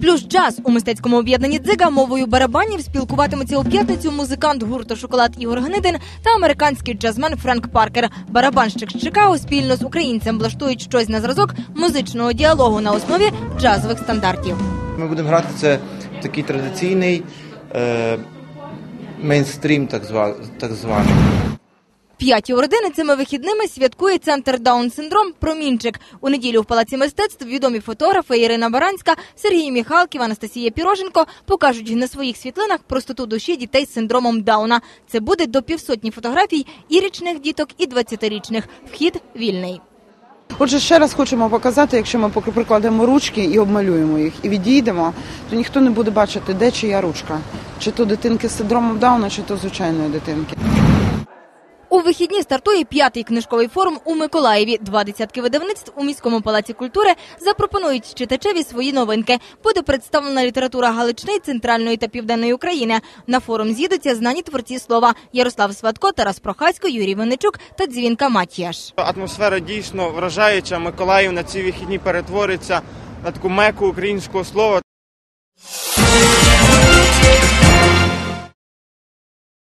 Плюс джаз у мистецькому об'єднанні дзига мовою барабанів спілкуватиметься у п'ятницю музикант гурту Шоколад Ігор Гнидин та американський джазмен Френк Паркер. Барабанщик з Чикаго спільно з українцем влаштують щось на зразок музичного діалогу на основі джазових стандартів. Ми будемо грати це такий традиційний е, мейнстрім, так званий. П'яті родини цими вихідними святкує центр Даун синдром Промінчик. У неділю в палаці мистецтв відомі фотографи Ірина Баранська, Сергій Міхалків, Анастасія Піроженко покажуть на своїх світлинах простоту душі дітей з синдромом Дауна. Це буде до півсотні фотографій і річних діток, і 20-річних. Вхід вільний. Отже, ще раз хочемо показати, якщо ми прикладемо ручки і обмалюємо їх, і відійдемо, то ніхто не буде бачити, де чия ручка, чи то дитинки з синдромом Дауна, чи то звичайної дитинки. Вихідні стартує п'ятий книжковий форум у Миколаєві. Два десятки видавництв у міському палаці культури запропонують читачеві свої новинки. Буде представлена література Галичини, центральної та південної України. На форум з'їдуться знані творці слова Ярослав Сватко, Тарас Прохасько, Юрій Винничук та Дзвінка Матіяш. Атмосфера дійсно вражаюча. Миколаїв на ці вихідні перетвориться на таку меку українського слова.